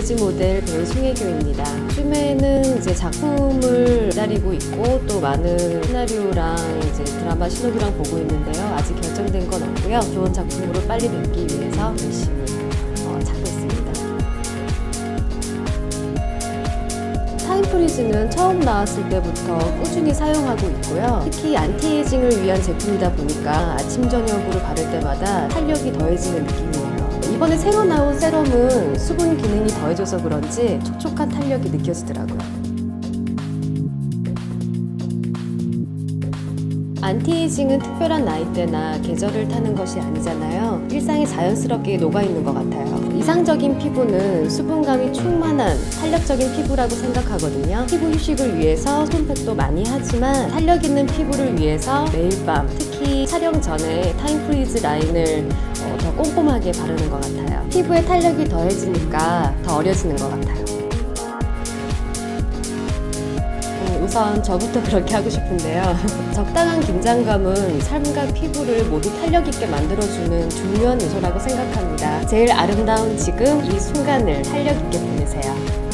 MG 모델 배우 송혜교입니다. 요즘에는 이제 작품을 기다리고 있고 또 많은 시나리오랑 이제 드라마 신호부랑 보고 있는데요. 아직 결정된 건 없고요. 좋은 작품으로 빨리 뵙기 위해서 열심히 어, 찾고 있습니다. 타임프리즈는 처음 나왔을 때부터 꾸준히 사용하고 있고요. 특히 안티에이징을 위한 제품이다 보니까 아침 저녁으로 바를 때마다 탄력이 더해지는 느낌이에요. 이번에 새로 나온 세럼은 수분 기능이 더해져서 그런지 촉촉한 탄력이 느껴지더라고요. 안티에이징은 특별한 나이대나 계절을 타는 것이 아니잖아요. 일상에 자연스럽게 녹아있는 것 같아요. 이상적인 피부는 수분감이 충만한 탄력적인 피부라고 생각하거든요. 피부 휴식을 위해서 손팩도 많이 하지만 탄력 있는 피부를 위해서 매일 밤 특히 촬영 전에 타임프리즈 라인을 어, 더 꼼꼼하게 바르는 것 같아요. 피부에 탄력이 더해지니까 더 어려지는 것 같아요. 우선 저부터 그렇게 하고 싶은데요. 적당한 긴장감은 삶과 피부를 모두 탄력 있게 만들어주는 중요한 요소라고 생각합니다. 제일 아름다운 지금 이 순간을 탄력 있게 보내세요.